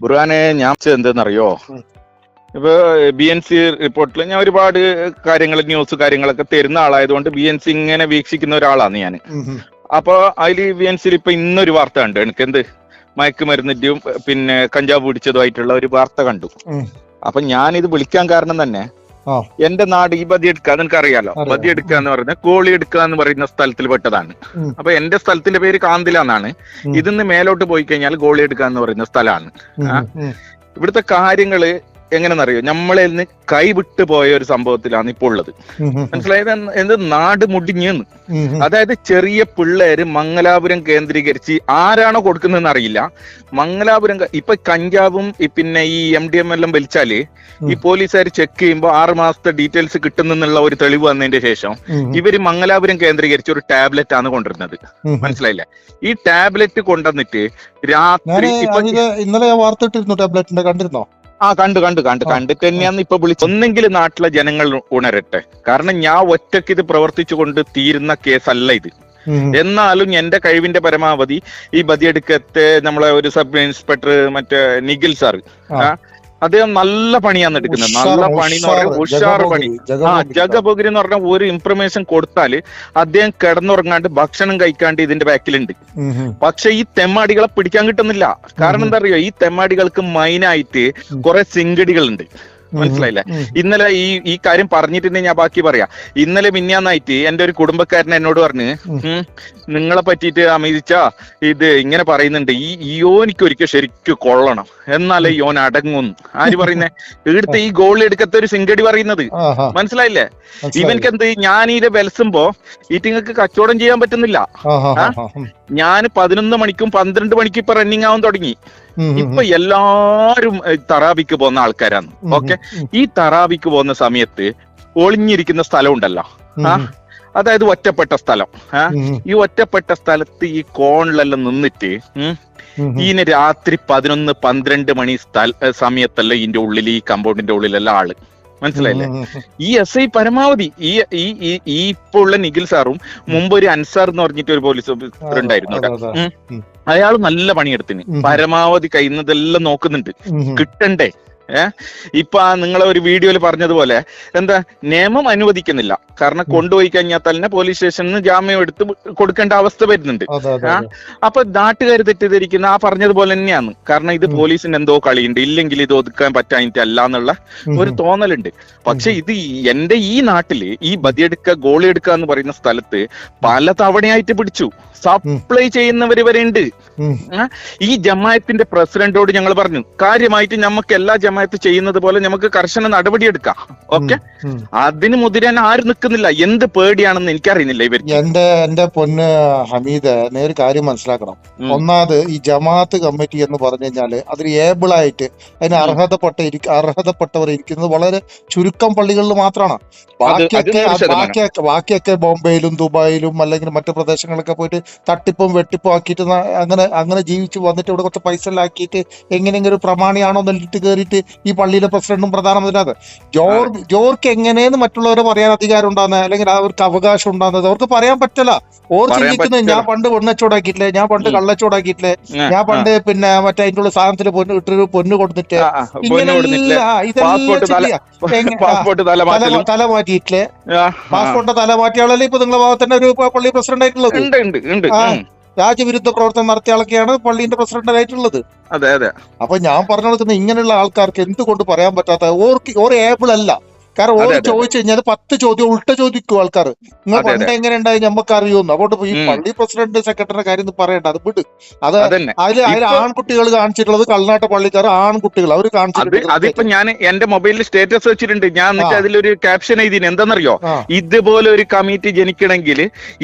ബുർഹാനെ ഞാൻ എന്തെന്നറിയോ. ഇപ്പൊ ബി എൻ സി റിപ്പോർട്ടിൽ ഞാൻ ഒരുപാട് കാര്യങ്ങൾ ന്യൂസ് കാര്യങ്ങളൊക്കെ തരുന്ന ആളായതുകൊണ്ട് ബി എൻ സി ഇങ്ങനെ വീക്ഷിക്കുന്ന ഒരാളാണ് ഞാൻ. അപ്പൊ അതിൽ ബി എൻ സിയിൽ ഇപ്പൊ ഇന്നൊരു വാർത്ത കണ്ടു എനിക്ക് എന്ത് മയക്കുമരുന്നിന്റെയും പിന്നെ കഞ്ചാവ് പിടിച്ചതുമായിട്ടുള്ള ഒരു വാർത്ത കണ്ടു. അപ്പൊ ഞാൻ ഇത് വിളിക്കാൻ കാരണം തന്നെ. എന്റെ നാട് ഈ ബദി എടുക്കുക നിനക്ക് അറിയാലോ അറിയാം. ബദി എടുക്കുക എന്ന് പറയുന്നത് കോളി എടുക്കുക എന്ന് പറയുന്ന സ്ഥലത്തിൽ പെട്ടതാണ്. അപ്പൊ എന്റെ സ്ഥലത്തിന്റെ പേര് കാന്തില എന്നാണ്. ഇതിന്ന് മേലോട്ട് പോയി കഴിഞ്ഞാൽ കോളി എടുക്കുക എന്ന് പറയുന്ന സ്ഥലമാണ്. ഇവിടുത്തെ കാര്യങ്ങൾ എങ്ങനെയെന്നറിയോ നമ്മളെ നിന്ന് കൈവിട്ട് പോയ ഒരു സംഭവത്തിലാണ് ഇപ്പോൾ ഉള്ളത്. മനസ്സിലായത് എന്ത് നാട് മുടിഞ്ഞെന്ന്. അതായത് ചെറിയ പിള്ളേര് മംഗലാപുരം കേന്ദ്രീകരിച്ച് ആരാണോ കൊടുക്കുന്നതെന്ന് അറിയില്ല മംഗലാപുരം ഇപ്പൊ കഞ്ചാവും പിന്നെ ഈ എം ഡി എം എല്ലാം വലിച്ചാൽ ഈ. പോലീസുകാർ ചെക്ക് ചെയ്യുമ്പോൾ ആറ് മാസത്തെ ഡീറ്റെയിൽസ് കിട്ടുന്നുള്ള ഒരു തെളിവ് വന്നതിന്റെ ശേഷം. ഇവർ മംഗലാപുരം കേന്ദ്രീകരിച്ച് ഒരു ടാബ്ലറ്റ് ആണ് കൊണ്ടുവരുന്നത്. മനസ്സിലായില്ലേ ഈ ടാബ്ലറ്റ് കൊണ്ടുവന്നിട്ട് രാത്രി ഇന്നലെ വാർത്ത ഇട്ടിരുന്നു ടാബ്ലറ്റിന്റെ കണ്ടിരുന്നോ ആ കണ്ടു കണ്ടു കണ്ടു കണ്ടിട്ട് തന്നെയാന്ന് ഇപ്പൊ വിളിച്ചത് ഒന്നെങ്കിൽ നാട്ടിലെ ജനങ്ങൾ ഉണരട്ടെ കാരണം ഞാൻ ഒറ്റയ്ക്ക് ഇത് പ്രവർത്തിച്ചുകൊണ്ട് തീരുന്ന കേസല്ല ഇത്. എന്നാലും എന്റെ കഴിവിന്റെ പരമാവധി ഈ ബദിയെടുക്കത്തെ നമ്മളെ ഒരു സബ് ഇൻസ്പെക്ടർ മറ്റേ നിഖിൽ സാർ ആ. അദ്ദേഹം നല്ല പണിയാണ് എടുക്കുന്നത്. നല്ല പണി എന്ന് പറഞ്ഞാൽ ഉഷാർ പണി. ആ ജഗബോഗിരി. എന്ന് പറഞ്ഞ ഒരു ഇൻഫർമേഷൻ കൊടുത്താൽ അദ്ദേഹം കിടന്നുറങ്ങാണ്ട് ഭക്ഷണം കഴിക്കാണ്ട് ഇതിന്റെ ബാക്കിലുണ്ട്. പക്ഷെ ഈ തെമ്മാടികളെ പിടിക്കാൻ കിട്ടുന്നില്ല. കാരണം എന്താ അറിയോ? ഈ തെമ്മാടികൾക്ക് മൈനായിട്ട്. കുറെ സിങ്കടികളുണ്ട്. മനസ്സിലായില്ലേ? ഇന്നലെ ഈ ഈ കാര്യം പറഞ്ഞിട്ടുണ്ടെങ്കിൽ ഞാൻ ബാക്കി പറയാം. ഇന്നലെ മിന്നാന്നായിട്ട് എന്റെ ഒരു കുടുംബക്കാരൻ എന്നോട് പറഞ്ഞ് നിങ്ങളെ പറ്റിയിട്ട് അമിതിച്ച ഇത് ഇങ്ങനെ പറയുന്നുണ്ട്. ഈ യോനിക്ക് ഒരിക്കൽ ശരിക്കും കൊള്ളണം. എന്നാലേ യോൻ അടങ്ങുന്നു. ആര് പറയുന്നേ? ഇവിടുത്തെ ഈ ഗോൾ എടുക്കത്തെ ഒരു സിംഗടി പറയുന്നത്. മനസ്സിലായില്ലേ? ഇവനക്ക് എന്ത് ഞാൻ ഇത് വെലസുമ്പോ ഈറ്റിങ്ങൾക്ക് കച്ചവടം ചെയ്യാൻ പറ്റുന്നില്ല. ഞാൻ പതിനൊന്ന് മണിക്കും പന്ത്രണ്ട് മണിക്കും ഇപ്പൊ റണ്ണിങ് ആവാൻ തുടങ്ങി. ഇപ്പൊ എല്ലാരും തറാബിക്ക് പോകുന്ന ആൾക്കാരാണ്. ഓക്കെ? ഈ തറാബിക്ക് പോകുന്ന സമയത്ത് ഒളിഞ്ഞിരിക്കുന്ന സ്ഥലം ഉണ്ടല്ലോ? അതായത് ഒറ്റപ്പെട്ട സ്ഥലം. ഈ ഒറ്റപ്പെട്ട സ്ഥലത്ത് ഈ കോണിലെല്ലാം നിന്നിട്ട്. ഈന് രാത്രി പതിനൊന്ന് പന്ത്രണ്ട് മണി സ്ഥല സമയത്തല്ല ഇതിന്റെ ഉള്ളിൽ ഈ കമ്പൗണ്ടിന്റെ ഉള്ളിലെല്ലാം ആൾ. മനസ്സിലായില്ലേ. ഈ എസ് ഐ പരമാവധി ഈ ഈ ഈ ഇപ്പൊ ഉള്ള നിഖിൽ സാറും മുമ്പ് ഒരു അൻസാർ എന്ന് പറഞ്ഞിട്ട് ഒരു പോലീസ് ഓഫീസർ ഉണ്ടായിരുന്നു. അയാൾ നല്ല പണിയെടുത്തിന്. പരമാവധി കഴിയുന്നതെല്ലാം നോക്കുന്നുണ്ട്. കിട്ടണ്ടേ ഏ? ഇപ്പൊ ആ നിങ്ങളെ ഒരു വീഡിയോയിൽ പറഞ്ഞതുപോലെ എന്താ നിയമം അനുവദിക്കുന്നില്ല. കാരണം കൊണ്ടുപോയി കഴിഞ്ഞാൽ തന്നെ പോലീസ് സ്റ്റേഷനിൽ നിന്ന് ജാമ്യം എടുത്ത് കൊടുക്കേണ്ട അവസ്ഥ വരുന്നുണ്ട്? അപ്പൊ നാട്ടുകാർ തെറ്റിദ്ധരിക്കുന്ന ആ പറഞ്ഞതുപോലെ തന്നെയാണ്. കാരണം ഇത് പോലീസിന് എന്തോ കളിയുണ്ട്. ഇല്ലെങ്കിൽ ഇത് ഒതുക്കാൻ പറ്റാഞ്ഞിട്ടല്ല എന്നുള്ള ഒരു തോന്നലുണ്ട്. പക്ഷെ ഇത് എന്റെ ഈ നാട്ടിൽ ഈ ബദിയെടുക്ക ഗോളി എടുക്കുക എന്ന് പറയുന്ന സ്ഥലത്ത് പല തവണയായിട്ട് പിടിച്ചു സപ്ലൈ ചെയ്യുന്നവര് വരെ ഉണ്ട്. ഈ ജമായത്തിന്റെ പ്രസിഡന്റോട് ഞങ്ങൾ പറഞ്ഞു കാര്യമായിട്ട് നമുക്ക് എല്ലാ ജമായത്ത് ചെയ്യുന്നത് പോലെ നമുക്ക് കർശന നടപടിയെടുക്കാം. ഓക്കെ. അതിന് മുതിരാൻ ആരും നിൽക്കുന്നില്ല. എന്ത് പേടിയാണെന്ന് എനിക്കറിയുന്നില്ല ഇവർ എന്റെ എന്റെ പൊന്ന് ഹമീദ് നേര് കാര്യം മനസ്സിലാക്കണം. ഒന്നാമത് ഈ ജമാഅത്ത് കമ്മിറ്റി എന്ന് പറഞ്ഞു കഴിഞ്ഞാൽ അതിൽ ഏബിൾ ആയിട്ട് അതിന് അർഹതപ്പെട്ട അർഹതപ്പെട്ടവർ ഇരിക്കുന്നത് വളരെ ചുരുക്കം പള്ളികളിൽ മാത്രമാണ്. ബാക്കിയൊക്കെ ബാക്കിയൊക്കെ ബാക്കിയൊക്കെ ബോംബെയിലും ദുബായിലും അല്ലെങ്കിൽ മറ്റു പ്രദേശങ്ങളിലൊക്കെ പോയിട്ട് തട്ടിപ്പും വെട്ടിപ്പും ആക്കിയിട്ട് അങ്ങനെ അങ്ങനെ ജീവിച്ച് വന്നിട്ട് ഇവിടെ കുറച്ച് പൈസ എല്ലാം ആക്കിയിട്ട് എങ്ങനെയെങ്കിലും ഒരു പ്രമാണിയാണോ എന്നിട്ട് കയറിയിട്ട് ഈ പള്ളിയിലെ പ്രസിഡന്റും പ്രധാനമന്ത്രി അത് ജോർജ് ജോർക്ക് എങ്ങനെയെന്ന് മറ്റുള്ളവരെ പറയാൻ അധികാരം ഉണ്ടാകുന്നത് അല്ലെങ്കിൽ അവർക്ക് അവകാശം ഉണ്ടാകുന്നത് അവർക്ക് പറയാൻ പറ്റില്ല ഓർ ചിന്തിക്കുന്നത് ഞാൻ പണ്ട് വെണ്ണച്ചോടാക്കിയിട്ടില്ലേ ഞാൻ പണ്ട് കള്ളച്ചൂടാക്കിയിട്ടില്ലേ ഞാൻ പണ്ട് പിന്നെ മറ്റേ അതിന്റെ ഉള്ള സാധനത്തിൽ പൊന്ന് ഇട്ടൊരു പൊന്ന് കൊടുത്തിട്ട് ഇതെല്ലാം തല- മാറ്റിയിട്ടില്ലേ. പാസ്പോർട്ട് തല മാറ്റിയാളല്ലേ ഇപ്പൊ നിങ്ങളെ ഭാഗത്തന്നെ ഒരു പള്ളി പ്രസിഡന്റ് ആയിട്ടുള്ളത് രാജ്യവിരുദ്ധ പ്രവർത്തനം നടത്തിയ ആളൊക്കെയാണ് പള്ളിന്റെ പ്രസിഡന്റായിട്ടുള്ളത്. അതെ അതെ. അപ്പൊ ഞാൻ പറഞ്ഞു കൊടുക്കുന്ന ഇങ്ങനെയുള്ള ആൾക്കാർക്ക് എന്തുകൊണ്ട് പറയാൻ പറ്റാത്ത ഓർക്ക് ഓർ ഏബിൾ അല്ല. കാരണം അതെ. ചോദിച്ചു കഴിഞ്ഞാൽ പത്ത് ചോദ്യം ഉൾട്ട ചോദിക്കും ആൾക്കാർ നിങ്ങൾ പണ്ട് എങ്ങനെ ഉണ്ടായി നമുക്ക് അറിയുന്നു അതുകൊണ്ട് ഈ പള്ളി പ്രസിഡന്റ് സെക്രട്ടറിയുടെ കാര്യം ഒന്നും പറയണ്ട അത് വിട്. അത് അതിൽ അതിൽ ആൺകുട്ടികൾ കാണിച്ചിട്ടുള്ളത് കൾനാട്ട പള്ളിക്കാർ ആൺകുട്ടികൾ അവർ കാണിച്ചിട്ടുണ്ട് അതിപ്പോ ഞാൻ എന്റെ മൊബൈലിൽ സ്റ്റേറ്റസ് വെച്ചിട്ടുണ്ട്. ഞാൻ എന്നിട്ട് അതിലൊരു ക്യാപ്ഷൻ എഴുതിന്. എന്താണെന്നറിയോ. ഇതുപോലെ ഒരു കമ്മിറ്റി ജനിക്കണമെങ്കിൽ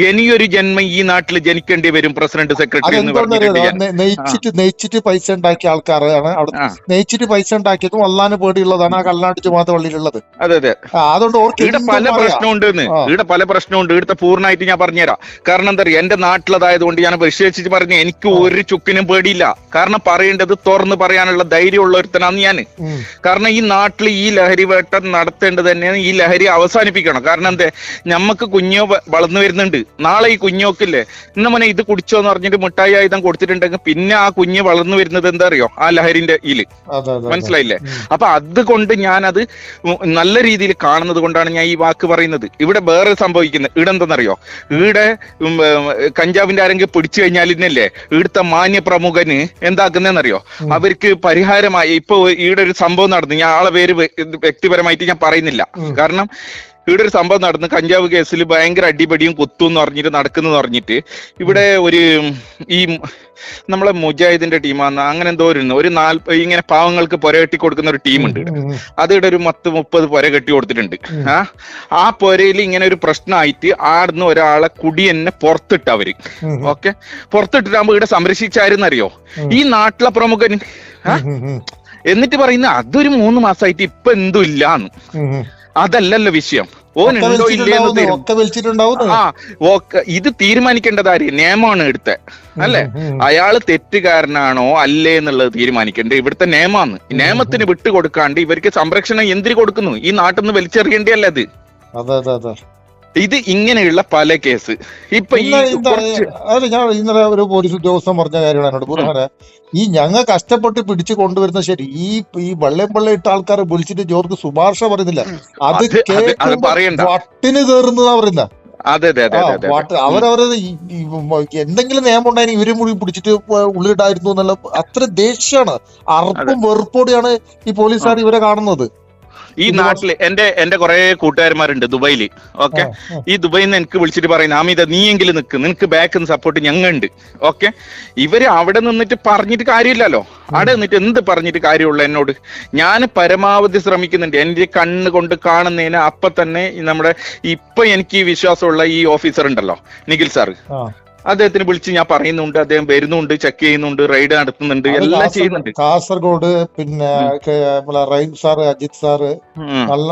ഇനിയൊരു ജന്മം ഈ നാട്ടിൽ ജനിക്കേണ്ടി വരും പ്രസിഡന്റ് സെക്രട്ടറി എന്ന് പറഞ്ഞിട്ടുണ്ട്. നെയ്ച്ചിട്ട് നെയ്ച്ചിട്ട് പൈസ ഉണ്ടാക്കിയ ആൾക്കാരാണ് അവിടെ. നെയ്ച്ചിട്ട് പൈസ ഉണ്ടാക്കിയതും അള്ളാന് പേടിയുള്ളതാണ് ആ കൾനാട്ട് ജുമാത്ത പള്ളിയിലുള്ളത്. അതെ. അതെ. അതുകൊണ്ട് ഇവിടെ പല പറയാം. പ്രശ്നമുണ്ട് ഇവിടെ പല പ്രശ്നമുണ്ട്. ഇവിടുത്തെ പൂർണമായിട്ട് ഞാൻ പറഞ്ഞുതരാം. കാരണം എന്താ പറയുക എന്റെ നാട്ടിലതായത് കൊണ്ട് ഞാൻ വിശേഷിച്ച് പറഞ്ഞു എനിക്ക് ഒരു ചുക്കിനും പേടിയില്ല. കാരണം പറയേണ്ടത് തുറന്ന് പറയാനുള്ള ധൈര്യമുള്ള ഒരുത്തനാണ് ഞാൻ. കാരണം ഈ നാട്ടിൽ ഈ ലഹരി വേട്ട നടത്തേണ്ടത് തന്നെയാണ് ഈ ലഹരി അവസാനിപ്പിക്കണം. കാരണം എന്താ? ഞമ്മക്ക് കുഞ്ഞോ വളർന്നു വരുന്നുണ്ട്. നാളെ ഈ കുഞ്ഞോക്കില്ലേ? ഇന്ന് മോനെ ഇത് കുടിച്ചോ എന്ന് പറഞ്ഞിട്ട് മിഠായി ആയുധം കൊടുത്തിട്ടുണ്ടെങ്കിൽ പിന്നെ ആ കുഞ്ഞ് വളർന്നു വരുന്നത് എന്താ അറിയോ? ആ ലഹരിന്റെ ഇതിൽ. അതെ മനസ്സിലായില്ലേ. അപ്പൊ അതുകൊണ്ട് ഞാനത് നല്ല രീതിയിൽ കാണുന്നത് കൊണ്ടാണ് ഞാൻ ഈ വാക്ക് പറയുന്നത്. ഇവിടെ വേറെ സംഭവിക്കുന്നത് ഇവിടെ ഈടെ കഞ്ചാവിന്റെ ആരെങ്കിലും പിടിച്ചു കഴിഞ്ഞാൽ ഇന്നല്ലേ ഇവിടുത്തെ മാന്യ പ്രമുഖന് എന്താക്കുന്നതെന്നറിയോ അവർക്ക് പരിഹാരമായി ഇപ്പൊ ഈടെ ഒരു സംഭവം നടന്നു. ഞാൻ ആളെ പേര് വ്യക്തിപരമായിട്ട് ഞാൻ പറയുന്നില്ല. കാരണം ഇവിടെ ഒരു സംഭവം നടന്നു. കഞ്ചാവ് കേസിൽ ഭയങ്കര അടിപടിയും കുത്തും എന്ന് പറഞ്ഞിട്ട് നടക്കുന്നു പറഞ്ഞിട്ട് ഇവിടെ ഒരു ഈ നമ്മളെ മുജാഹിദിന്റെ ടീമാന്ന് അങ്ങനെ എന്തോ ഒരു ഒരു നാല് ഇങ്ങനെ പാവങ്ങൾക്ക് പുര കെട്ടി കൊടുക്കുന്ന ഒരു ടീമുണ്ട് ഇവിടെ. ഉം, ഉം, അത് ഇവിടെ ഒരു പത്ത് മുപ്പത് പുര കെട്ടി കൊടുത്തിട്ടുണ്ട്. ആ ആ പുരയിൽ ഇങ്ങനെ ഒരു പ്രശ്നമായിട്ട് ആടുന്ന് ഒരാളെ കുടി തന്നെ പുറത്തിട്ട് അവർ. ഓക്കെ? പുറത്തിട്ടിട്ടാകുമ്പോ ഇവിടെ സംരക്ഷിച്ചായിരുന്നറിയോ? ഈ നാട്ടിലെ ഉം, എന്നിട്ട് പറയുന്ന അതൊരു മൂന്ന് മാസമായിട്ട് ഇപ്പൊ എന്തും ഇല്ലാന്ന്. അതല്ലല്ലോ വിഷയം. വലിച്ചിട്ടുണ്ടാവുന്നു, തീരു- ആ ഓക്കെ ഇത് തീരുമാനിക്കേണ്ടത് ആര്? നിയമമാണ് എടുത്തെ. അല്ലേ. അയാൾ തെറ്റുകാരനാണോ അല്ലേ എന്നുള്ളത് തീരുമാനിക്കേണ്ടത് ഇവിടുത്തെ നിയമമാണ് നിയമത്തിന് വിട്ടുകൊടുക്കാണ്ട് ഇവർക്ക് സംരക്ഷണം എന്തിനു കൊടുക്കുന്നു? ഈ നാട്ടിൽ നിന്ന് വലിച്ചെറിയേണ്ടതല്ലേ അതെ. ഇത് ഇങ്ങനെയുള്ള പല കേസ്. ഇപ്പൊ അല്ല ഞാൻ ഇന്നലെ ഒരു പോലീസ് ഉദ്യോഗസ്ഥൻ പറഞ്ഞ കാര്യമാണ് എന്നോട്. ഈ ഞങ്ങൾ കഷ്ടപ്പെട്ട് പിടിച്ചു കൊണ്ടുവരുന്ന ശരി ഈ ഈ വെള്ളം വെള്ളം ഇട്ട ആൾക്കാരെ വിളിച്ചിട്ട് ജോർക്ക് ശുപാർശ പറയുന്നില്ല. അത് വട്ടിന് കയറുന്നതാ പറയുന്ന. അതെ അതെ അതെ അവരവരത് എന്തെങ്കിലും നിയമം ഉണ്ടായി ഇവരും കൂടി പിടിച്ചിട്ട് ഉള്ളിലിട്ടായിരുന്നു എന്നുള്ള അത്ര ദേഷ്യമാണ്. അർപ്പും വെറുപ്പോടെയാണ് ഈ പോലീസുകാർ ഇവരെ കാണുന്നത്. ഈ നാട്ടിൽ എന്റെ എന്റെ കുറെ കൂട്ടുകാരന്മാരുണ്ട് ദുബൈയിൽ. ഓക്കെ. ഈ ദുബൈയിൽ നിന്ന് എനിക്ക് വിളിച്ചിട്ട് പറയുന്നത് അമിത നീയെങ്കിലും നിൽക്ക് നിനക്ക് ബാക്ക് സപ്പോർട്ട് ഞങ്ങളുണ്ട് ഓക്കെ? ഇവർ അവിടെ നിന്നിട്ട് പറഞ്ഞിട്ട് കാര്യമില്ലല്ലോ. അവിടെ നിന്നിട്ട് എന്ത് പറഞ്ഞിട്ട് കാര്യമുള്ള എന്നോട്? ഞാൻ പരമാവധി ശ്രമിക്കുന്നുണ്ട്. എന്റെ കണ്ണ് കൊണ്ട് കാണുന്നതിന് അപ്പൊ തന്നെ നമ്മുടെ ഇപ്പൊ എനിക്ക് വിശ്വാസമുള്ള ഈ ഓഫീസർ ഉണ്ടല്ലോ നിഖിൽ സാറ്. ആ. അദ്ദേഹത്തിന് വിളിച്ച് ഞാൻ പറയുന്നുണ്ട് അദ്ദേഹം വരുന്നുണ്ട് ചെക്ക് ചെയ്യുന്നുണ്ട് റൈഡ് നടത്തുന്നുണ്ട് എല്ലാം ചെയ്യുന്നുണ്ട്. കാസർഗോഡ് പിന്നെ റൈം സാറ് അജിത് സാറ്. നല്ല.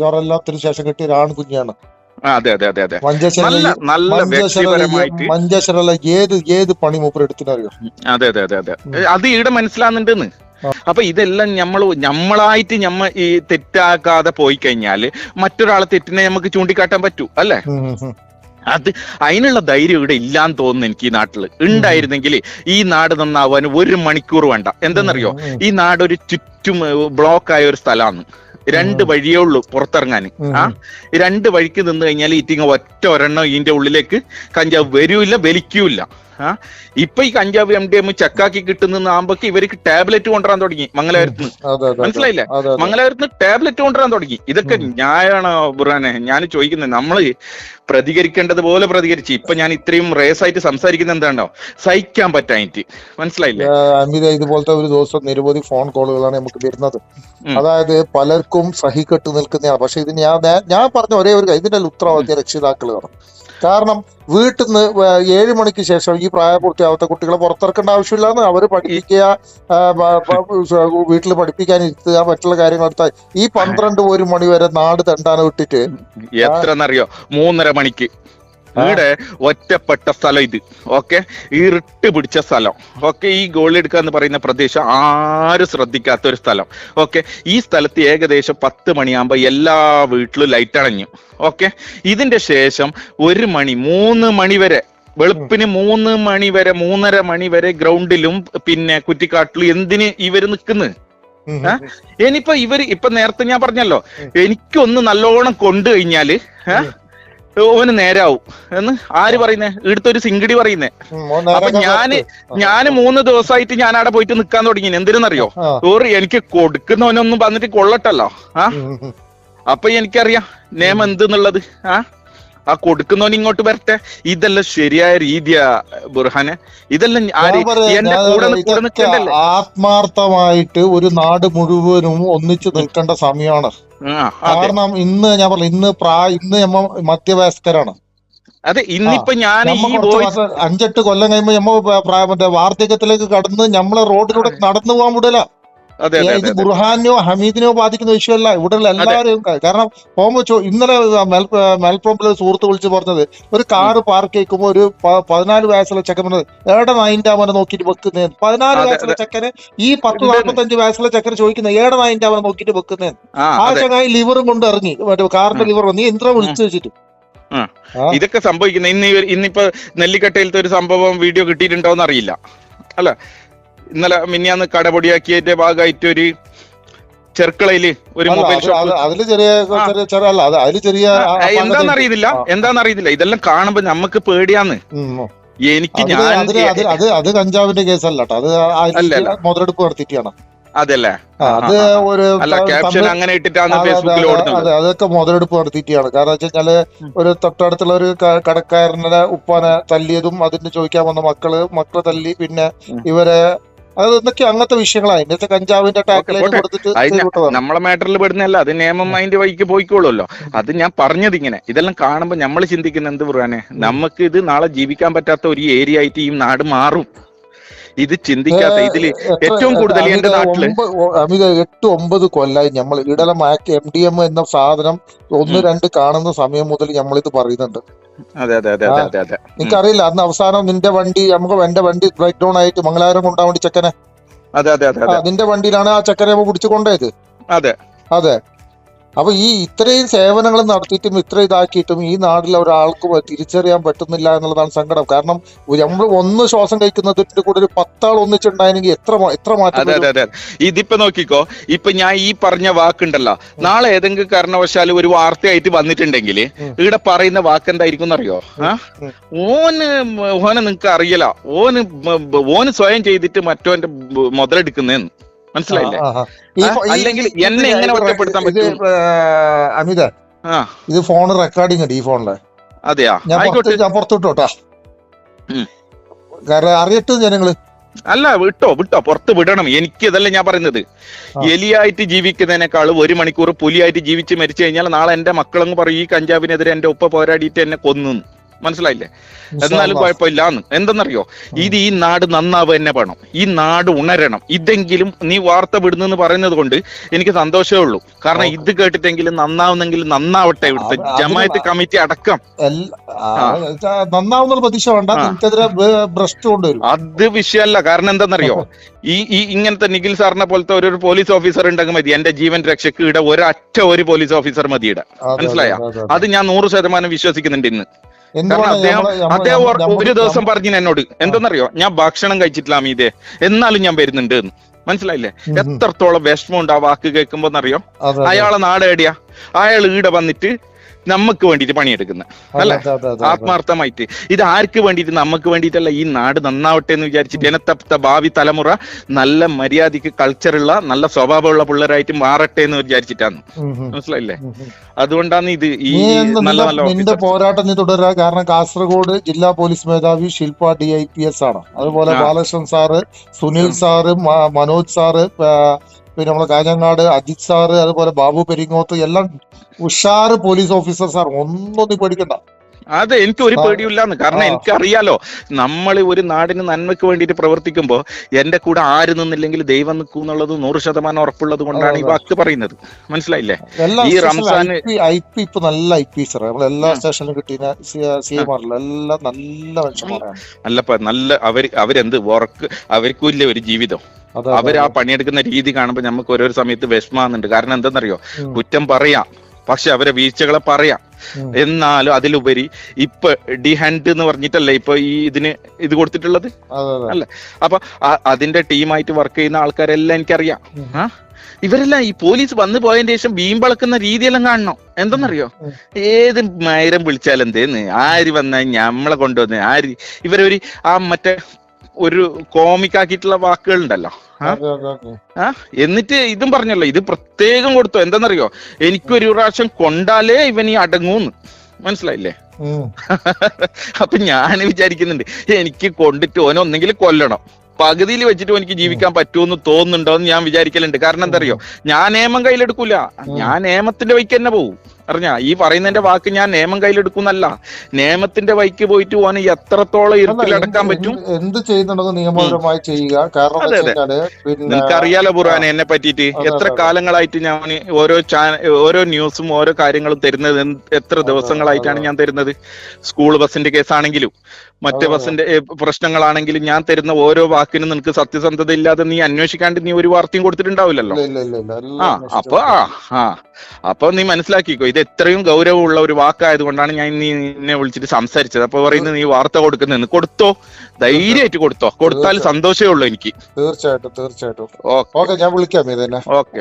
ജോറെല്ലാത്തിന് ശേഷം കിട്ടിയ ഒരു കുഞ്ഞാണ് അതെ അതെ അതെ അതെ. നല്ല നല്ല വ്യക്തിപരമായിട്ട് മഞ്ചേശ്വരല്ല ഏത് ഏത് പണി മൂപ്പർ എടുത്തിനറിയോ അതെ അതെ അതെ അതെ. അത് ഇവിടെ മനസ്സിലാകുന്നുണ്ടെന്ന്. അപ്പൊ ഇതെല്ലാം നമ്മൾ നമ്മളായിട്ട് നമ്മ ഈ തെറ്റാക്കാതെ പോയി കഴിഞ്ഞാൽ മറ്റൊരാളെ തെറ്റിനെ നമുക്ക് ചൂണ്ടിക്കാട്ടാൻ പറ്റൂ അല്ലെ. അത് അതിനുള്ള ധൈര്യം ഇവിടെ ഇല്ലാന്ന് തോന്നുന്നു എനിക്ക് ഈ നാട്ടിൽ. ഉണ്ടായിരുന്നെങ്കിൽ ഈ നാട് നന്നാവാൻ ഒരു മണിക്കൂർ വേണ്ട. എന്തെന്നറിയോ. ഈ നാട് ഒരു ചുറ്റും ബ്ലോക്ക് ആയ ഒരു സ്ഥലമാണ്. രണ്ട് വഴിയേ ഉള്ളൂ പുറത്തിറങ്ങാൻ ആ? രണ്ട് വഴിക്ക് നിന്ന് കഴിഞ്ഞാൽ ഈറ്റിങ്ങ ഒറ്റ ഒരെണ്ണം ഇതിന്റെ ഉള്ളിലേക്ക് കഞ്ചാവ് വരൂല്ല വലിക്കൂല്ല. ആ? ഇപ്പൊ ഈ കഞ്ചാവ് എം ഡി എം ചക്കാക്കി കിട്ടുന്ന ആകുമ്പോക്ക് ഇവർക്ക് ടാബ്ലറ്റ് കൊണ്ടുവരാൻ തുടങ്ങി മംഗലാപുരത്ത് മനസ്സിലായില്ലേ? മംഗലാപുരത്ത് നിന്ന് ടാബ്ലറ്റ് കൊണ്ടുവരാൻ തുടങ്ങി. ഇതൊക്കെ ഞാനാണ് ബുറാനെ ഞാൻ ചോദിക്കുന്നത് നമ്മൾ പ്രതികരിക്കേണ്ടത് പോലെ പ്രതികരിച്ച്. ഇപ്പൊ ഞാൻ ഇത്രയും റേസ് ആയിട്ട് സംസാരിക്കുന്നത് എന്താണോ? സഹിക്കാൻ പറ്റായിട്ട് മനസ്സിലായില്ലേ? അമിത ഇതുപോലത്തെ ഒരു ദിവസം നിരവധി ഫോൺ കോളുകളാണ് നമുക്ക് വരുന്നത്. അതായത് പലർക്കും സഹിക്കെട്ട് നിൽക്കുന്നതാണ് പക്ഷെ ഇത് ഞാൻ ഞാൻ- പറഞ്ഞ ഒരേ ഒരു ഇതിന്റെ ഉത്തരവാദിത്യ രക്ഷിതാക്കളാണ്. കാരണം വീട്ടിൽ നിന്ന് ഏഴ് മണിക്ക് ശേഷം ഈ പ്രായപൂർത്തിയാവാത്ത കുട്ടികളെ പുറത്തിറക്കേണ്ട ആവശ്യമില്ലാന്ന് അവർ പഠിപ്പിക്കുക വീട്ടിൽ പഠിപ്പിക്കാൻ ഇരുത്തുക മറ്റുള്ള കാര്യങ്ങൾ എടുത്താൽ ഈ പന്ത്രണ്ട് ഒരു മണി വരെ നാട് തണ്ടാന വിട്ടിട്ട് എത്രന്നറിയോ? മൂന്നര മണിക്ക്. ഇവിടെ ഒറ്റപ്പെട്ട സ്ഥലം ഇത്. ഓക്കെ? ഇരുട്ട് പിടിച്ച സ്ഥലം. ഓക്കെ? ഈ ഗോളി എടുക്കുക എന്ന് പറയുന്ന പ്രദേശം ആരും ശ്രദ്ധിക്കാത്ത ഒരു സ്ഥലം. ഓക്കെ? ഈ സ്ഥലത്ത് ഏകദേശം പത്ത് മണിയാകുമ്പോ എല്ലാ വീട്ടിലും ലൈറ്റ് അണഞ്ഞു. ഓക്കെ? ഇതിന്റെ ശേഷം ഒരു മണി മൂന്ന് മണി വരെ വെളുപ്പിന് മൂന്ന് മണി വരെ മൂന്നര മണി വരെ ഗ്രൗണ്ടിലും പിന്നെ കുറ്റിക്കാട്ടിലും എന്തിന് ഇവർ നിൽക്കുന്നു? ഇനിയിപ്പോ ഇവർ ഇപ്പൊ നേരത്തെ ഞാൻ പറഞ്ഞല്ലോ എനിക്കൊന്ന് നല്ലോണം കൊണ്ടു കഴിഞ്ഞാൽ ഏ? ഓന് നേരാവും. എന്ന് ആര് പറയുന്നേ? ഇവിടുത്തെ ഒരു സിംഗിടി പറയുന്നേ. അപ്പൊ ഞാൻ ഞാൻ മൂന്ന് ദിവസമായിട്ട് ഞാൻ അവിടെ പോയിട്ട് നിക്കാൻ തുടങ്ങി എന്തിനെന്നറിയോ? ഓറി എനിക്ക് കൊടുക്കുന്നവനൊന്നും വന്നിട്ട് കൊള്ളട്ടല്ലോ. ആ. അപ്പൊ എനിക്കറിയാം നിയമം എന്തെന്നുള്ളത്. ആ? ആ കൊടുക്കുന്നവൻ ഇങ്ങോട്ട് വരട്ടെ. ഇതെല്ലാം ശരിയായ രീതിയാ ബുർഹാനെ. ഇതെല്ലാം ആര് ഞാൻ പറയാം, എന്റെ കൂടെ കൂടെ നിൽക്കണ്ടല്ലേ? ആത്മാർത്ഥമായിട്ട് ഒരു നാട് മുഴുവനും ഒന്നിച്ചു നിൽക്കേണ്ട സമയമാണ്. കാരണം ഇന്ന് ഞാൻ പറഞ്ഞു ഇന്ന് പ്രാ ഇന്ന് നമ്മ മധ്യവയസ്കരാണ്. അതെ ഇന്നിപ്പോ ഞാൻ ഈ വോയിസ് അഞ്ചെട്ട് കൊല്ലം കഴിയുമ്പോ നമ്മ മറ്റേ വാർദ്ധക്യത്തിലേക്ക് കടന്ന് നമ്മളെ റോഡിലൂടെ നടന്നു പോകാൻ വിടല. ഇത് അതെ. ഹമീദിനെയോ ബാധിക്കുന്ന വിഷയമല്ല. ഇവിടെയുള്ള എല്ലാവരെയും ക- കാരണം പോകുമ്പോ ചോ- ഇന്നലെ മെൽ മെൽപ്രോമ്പിൽ ഒരു സുഹൃത്ത് വിളിച്ച് പറഞ്ഞത് ഒരു കാറ് പാർക്ക് ചെയ്യുമ്പോൾ ഒരു പതിനാല് വയസ്സുള്ള ചെക്കൻ പറഞ്ഞത് ഏടെ നായിന്റെ അവനെ നോക്കിയിട്ട് വെക്കുന്നേ പതിനാല് വയസ്സുള്ള ചെക്കന് ഈ പത്ത്. നാൽപ്പത്തഞ്ച് വയസ്സുള്ള ചെക്കന് ചോദിക്കുന്നത് ഏടെ നായിന്റെ അവനെ നോക്കിയിട്ട് വെക്കുന്നേ ആ ചങ്ങായി ലിവറും കൊണ്ട് ഇറങ്ങി. മറ്റേ കാറിന്റെ ലിവർ നീ എന്തിനാ വിളിച്ചു വെച്ചിട്ട്. ഇതൊക്കെ സംഭവിക്കുന്നത് ഇന്ന് ഇന്നിപ്പോ നെല്ലിക്കട്ടയിലത്തെ ഒരു സംഭവം വീഡിയോ കിട്ടിയിട്ടുണ്ടോന്ന് അറിയില്ല അല്ല ഇന്നലെ മിനിയാന്ന് കടപൊടിയാക്കിയതിന്റെ ഭാഗമായിട്ട് ഒരു ചെർക്കളയിൽ ഒരു മൊബൈൽ ഷോപ്പ് അത് അതിൽ ചെറിയ. ചെറിയ അല്ല അതിൽ ചെറിയ എന്താണെന്നറിയുന്നില്ല അറിയുന്നില്ല ഇതെല്ലാം കാണുമ്പോ നമുക്ക് പേടിയാന്ന്. എനിക്ക് ഞാൻ അത് അത് കഞ്ചാവിന്റെ കേസല്ല അത്. മുതലെടുപ്പ് നടത്തിയിട്ടാണ്. അതല്ലേ? അത്. ഒരു ക്യാപ്ഷൻ അങ്ങനെ ഇട്ടിട്ടാണ് ഫേസ്ബുക്കിൽ ഓടുന്നത് അതൊക്കെ മുതലെടുപ്പ് നടത്തിയിട്ടാണ്. കാരണം വെച്ച് കഴിഞ്ഞാൽ ഒരു തൊട്ടടുത്തുള്ള ഒരു കടക്കാരനെ ഉപ്പാനെ തല്ലിയതും അതിന് ചോദിക്കാൻ വന്ന മക്കൾ മക്കളെ തല്ലി പിന്നെ ഇവരെ അത് എന്തൊക്കെ അങ്ങനത്തെ വിഷയങ്ങളാണ്. ഇന്നത്തെ കഞ്ചാവിന്റെ കൊടുത്തിട്ട് നമ്മളെ മാറ്ററിൽ പെടുന്നല്ല അത് നിയമം അതിന്റെ വഴിക്ക് പോയിക്കോളുമല്ലോ. അത് ഞാൻ പറഞ്ഞത് ഇങ്ങനെ. ഇതെല്ലാം കാണുമ്പോൾ നമ്മൾ ചിന്തിക്കുന്ന എന്ത് പറയാനെ നമുക്ക് ഇത് നാളെ ജീവിക്കാൻ പറ്റാത്ത ഒരു ഏരിയ ആയിട്ട് ഈ നാട് മാറും. ഇത് ചിന്തിക്കാത്ത ഇതിൽ ഏറ്റവും കൂടുതൽ എന്റെ നാട്ടിൽ അമിത എട്ട് ഒമ്പത് കൊല്ലായി നമ്മൾ ഇടല മാക്ക് എം ഡി എം എന്ന സാധനം ഒന്ന് രണ്ട് കാണുന്ന സമയം മുതൽ നമ്മളിത് പറയുന്നുണ്ട്. അതെ അതെ അതെ അതെ എനിക്കറിയില്ല അന്ന് അവസാനം നിന്റെ വണ്ടി നമുക്ക് എന്റെ വണ്ടി ബ്രേക്ക് ഡൗൺ ആയിട്ട് മംഗലാരം കൊണ്ടാ വേണ്ടി ചെക്കനെ. അതെ അതെ അതെ നിന്റെ വണ്ടിയിലാണ് ആ ചെക്കനെ പിടിച്ചു കൊണ്ടുപോയത് അതെ. അതെ. അപ്പൊ ഈ ഇത്രയും സേവനങ്ങൾ നടത്തിയിട്ടും ഇത്ര ഇതാക്കിയിട്ടും ഈ നാട്ടിലെ ഒരാൾക്കും തിരിച്ചറിയാൻ പറ്റുന്നില്ല എന്നുള്ളതാണ് സങ്കടം. കാരണം നമ്മൾ ഒന്ന് ശ്വാസം കഴിക്കുന്നതിന്റെ കൂടെ ഒരു പത്താൾ ഒന്നിച്ചുണ്ടായിരുന്നെങ്കിൽ എത്ര എത്ര മാറ്റം അതെ? അതെ ഇതിപ്പോ നോക്കിക്കോ. ഇപ്പൊ ഞാൻ ഈ പറഞ്ഞ വാക്കുണ്ടല്ലോ. നാളെ ഏതെങ്കിലും കാരണവശാൽ ഒരു വാർത്തയായിട്ട് വന്നിട്ടുണ്ടെങ്കിൽ. ഇവിടെ പറയുന്ന വാക്ക് എന്തായിരിക്കും എന്നറിയോ. ഓന് ഓനെ നിങ്ങക്ക് അറിയില്ല. ഓന് ഓന് സ്വയം ചെയ്തിട്ട് മറ്റോന്റെ മുതലെടുക്കുന്നേന്ന്. മനസ്സിലായില്ലേ? അല്ലെങ്കിൽ എന്നെ എങ്ങനെ ഒറ്റപ്പെടുത്താൻ പറ്റും? അമിത ഇത് ഫോൺ റെക്കോർഡിംഗ് ഉണ്ട് ഈ ഫോണിൽ അതെയാ? ഞാൻ പുറത്ത് ആയിക്കോട്ടെ. ഞാൻ പുറത്തു വിട്ടോട്ടാ ഉം. കാരണം അറിയട്ടെ ജനങ്ങൾ. അല്ല വിട്ടോ വിട്ടോ. പുറത്ത് വിടണം. എനിക്ക് ഇതല്ല ഞാൻ പറയുന്നത്. എലിയായിട്ട് ജീവിക്കുന്നതിനേക്കാൾ ഒരു മണിക്കൂർ പുലിയായിട്ട് ജീവിച്ച് മരിച്ചു കഴിഞ്ഞാൽ നാളെ എന്റെ മക്കളങ്ങ് പറയും ഈ കഞ്ചാവിനെതിരെ എന്റെ ഉപ്പ പോരാടിയിട്ട് എന്നെ കൊന്നു. മനസ്സിലായില്ലേ? എന്നാലും കുഴപ്പമില്ലാന്ന്. എന്തെന്നറിയോ? ഇത് ഈ നാട് നന്നാവുക തന്നെ വേണം. ഈ നാട് ഉണരണം. ഇതെങ്കിലും നീ വാർത്ത വിടുന്നെന്ന് പറയുന്നത് കൊണ്ട് എനിക്ക് സന്തോഷമേ ഉള്ളൂ. കാരണം ഇത് കേട്ടിട്ടെങ്കിലും നന്നാവുന്നെങ്കിൽ നന്നാവട്ടെ ഇവിടുത്തെ ജമായത്ത് കമ്മിറ്റി അടക്കം. നന്നാവുന്ന പ്രതീക്ഷ വേണ്ട. അത് വിഷയമല്ല. കാരണം എന്താണെന്നറിയോ ഈ ഈ ഇങ്ങനത്തെ നിഖിൽ സാറിനെ പോലത്തെ ഒരു പോലീസ് ഓഫീസർ ഉണ്ടെങ്കിൽ മതി. എന്റെ ജീവൻ രക്ഷയ്ക്ക് ഇവിടെ ഒരൊറ്റ ഒരു പോലീസ് ഓഫീസർ മതി ഇവിടെ മനസ്സിലായോ? അതെ, ഞാൻ നൂറ് ശതമാനം വിശ്വസിക്കുന്നുണ്ട് ഇന്ന്. അദ്ദേഹം- ഒരു- ദിവസം പറഞ്ഞു എന്നോട് എന്തെന്നറിയോ? ഞാൻ ഭക്ഷണം കഴിച്ചിട്ടില്ല അമീതെ എന്നാലും ഞാൻ വരുന്നുണ്ട് എന്ന്. മനസ്സിലായില്ലേ? എത്രത്തോളം വിഷമം ഉണ്ട് ആ വാക്ക് കേൾക്കുമ്പോന്നറിയോ. അയാളെ നാടേടിയാ. അയാൾ ഈടെ വന്നിട്ട് നമുക്ക് വേണ്ടിയിട്ട് പണിയെടുക്കുന്നത് അല്ലേ? ആത്മാർത്ഥമായിട്ട്. ഇത് ആർക്ക് വേണ്ടിയിട്ട് നമുക്ക് വേണ്ടിയിട്ടല്ല ഈ നാട് നന്നാവട്ടെ എന്ന് വിചാരിച്ചിട്ട് ജനത്തപ്ത ഭാവി തലമുറ നല്ല മര്യാദയ്ക്ക് കൾച്ചറുള്ള നല്ല സ്വഭാവമുള്ള പിള്ളേരായിട്ട് മാറട്ടെ എന്ന് വിചാരിച്ചിട്ടാണ്. മനസ്സിലായില്ലേ. അതുകൊണ്ടാണ് ഇത് ഈ നല്ല നല്ല നിന്റെ പോരാട്ടം നീ തുടരുക കാരണം കാസർഗോഡ് ജില്ലാ പോലീസ് മേധാവി Shilpa D I P S ആണ്. അതുപോലെ. Balakrishnan sir Sunil sir Manoj sir പിന്നെ നമ്മളെ കാഞ്ഞങ്ങാട് അജിത് സാറ് അതുപോലെ ബാബു പെരിങ്ങോത്ത് എല്ലാം ഉഷാറ് പോലീസ് ഓഫീസർ സാർ. ഒന്നൊന്നും പേടിക്കണ്ട അതെ എനിക്ക് ഒരു. പേടിയില്ലാന്ന് കാരണം എനിക്ക് എനിക്കറിയാലോ നമ്മൾ ഒരു നാടിന് നന്മയ്ക്ക് വേണ്ടിയിട്ട് പ്രവർത്തിക്കുമ്പോൾ എന്റെ കൂടെ ആര് നിന്നില്ലെങ്കിൽ ദൈവം നിൽക്കും എന്നുള്ളത് നൂറ് ശതമാനം ഉറപ്പുള്ളത് കൊണ്ടാണ് ഈ വാക്ക് പറയുന്നത്. മനസ്സിലായില്ലേ? ഈ റംസാൻ ഐ പി ഇപ്പൊ നല്ല ഐ പി സാർ നമ്മൾ എല്ലാ സ്റ്റേഷനിലും കിട്ടിയ സി എം ആറിലും എല്ലാം നല്ല മനുഷ്യന്മാരാണ്. അല്ലപ്പ നല്ല അവർ അവരെന്ത് വർക്ക് അവർക്കും ഇല്ല ഒരു ജീവിതം. അവർ ആ പണിയെടുക്കുന്ന രീതി കാണുമ്പോൾ നമുക്ക് ഓരോ സമയത്ത് വിഷമാകുന്നുണ്ട് കാരണം എന്തെന്നറിയോ? കുറ്റം പറയാം. പക്ഷെ അവരെ വീഴ്ചകളെ പറയാം. എന്നാലും അതിലുപരി ഇപ്പൊ ഡി ഹാൻഡ് എന്ന് പറഞ്ഞിട്ടല്ലേ ഇപ്പൊ ഈ ഇതിന് ഇത് കൊടുത്തിട്ടുള്ളത്. അല്ല. അപ്പൊ അതിന്റെ ടീമായിട്ട് വർക്ക് ചെയ്യുന്ന ആൾക്കാരെല്ലാം എനിക്കറിയാം. ആ? ഇവരെല്ലാം ഈ പോലീസ് വന്നു പോയതിന് ശേഷം വീമ്പളക്കുന്ന രീതിയെല്ലാം കാണണം. എന്തെന്നറിയോ. ഏത് മൈരം വിളിച്ചാലും എന്തേന്ന്? ആര് വന്നാൽ ഞമ്മളെ കൊണ്ടുവന്ന്? ആര്? ഇവരൊരു ആ മറ്റേ ഒരു കോമിക് ആക്കിയിട്ടുള്ള വാക്കുകൾ ഉണ്ടല്ലോ ആ? എന്നിട്ട് ഇതും പറഞ്ഞല്ലോ ഇത് പ്രത്യേകം കൊടുത്തു. എന്താണെന്നറിയോ? എനിക്കൊരു പ്രാവശ്യം കൊണ്ടാലേ ഇവൻ ഈ അടങ്ങൂന്ന്. മനസ്സിലായില്ലേ. അപ്പൊ ഞാൻ വിചാരിക്കുന്നുണ്ട് എനിക്ക് കൊണ്ടിട്ട് ഓനെ ഒന്നെങ്കിൽ കൊല്ലണം. പകുതിയിൽ വെച്ചിട്ട് എനിക്ക് ജീവിക്കാൻ പറ്റുമെന്ന് തോന്നുന്നുണ്ടോ എന്ന് ഞാൻ വിചാരിക്കലുണ്ട്. കാരണം എന്താ അറിയോ ഞാൻ നിയമം കയ്യിലെടുക്കൂല. ഞാൻ നിയമത്തിന്റെ വഴിക്ക് തന്നെ പോവും. അറിഞ്ഞ? ഈ പറയുന്നതിന്റെ വാക്ക് ഞാൻ നിയമം കയ്യിലെടുക്കുന്നല്ല നിയമത്തിന്റെ വൈക്ക് പോയിട്ട് പോകാൻ എത്രത്തോളം ഇരുട്ടിലടക്കാൻ പറ്റും? എന്ത് ചെയ്യുന്നുണ്ടെന്ന് നിയമപരമായി ചെയ്യുക. കാരണം എന്ന് അറിയാലോ നിനക്കറിയാലോ ബുറാനെ എന്നെ പറ്റിയിട്ട്? എത്ര കാലങ്ങളായിട്ട് ഞാൻ ഓരോ ചാനൽ ഓരോ ന്യൂസും ഓരോ കാര്യങ്ങളും തരുന്നത്? എത്ര ദിവസങ്ങളായിട്ടാണ് ഞാൻ തരുന്നത്? സ്കൂൾ ബസിന്റെ കേസാണെങ്കിലും മറ്റേ. ബസിന്റെ പ്രശ്നങ്ങളാണെങ്കിലും ഞാൻ തരുന്ന ഓരോ വാക്കിനും നിനക്ക് സത്യസന്ധത ഇല്ലാതെ നീ അന്വേഷിക്കാണ്ട് നീ ഒരു വാർത്തയും കൊടുത്തിട്ടുണ്ടാവില്ലല്ലോ? ആ അപ്പൊ ആ ആ. അപ്പൊ നീ മനസ്സിലാക്കിക്കോ ഇത് എത്രയും ഗൗരവമുള്ള ഒരു വാക്കായതുകൊണ്ടാണ് ഞാൻ നീ നിന്നെ വിളിച്ചിട്ട് സംസാരിച്ചത്. അപ്പൊ പറയുന്നത് നീ വാർത്ത കൊടുക്കുന്നെന്ന്. കൊടുത്തോ? ധൈര്യമായിട്ട് കൊടുത്തോ. കൊടുത്താൽ സന്തോഷമേ ഉള്ളൂ എനിക്ക്. തീർച്ചയായിട്ടും തീർച്ചയായിട്ടും. ഓക്കെ. ഞാൻ വിളിക്കാം ഓക്കെ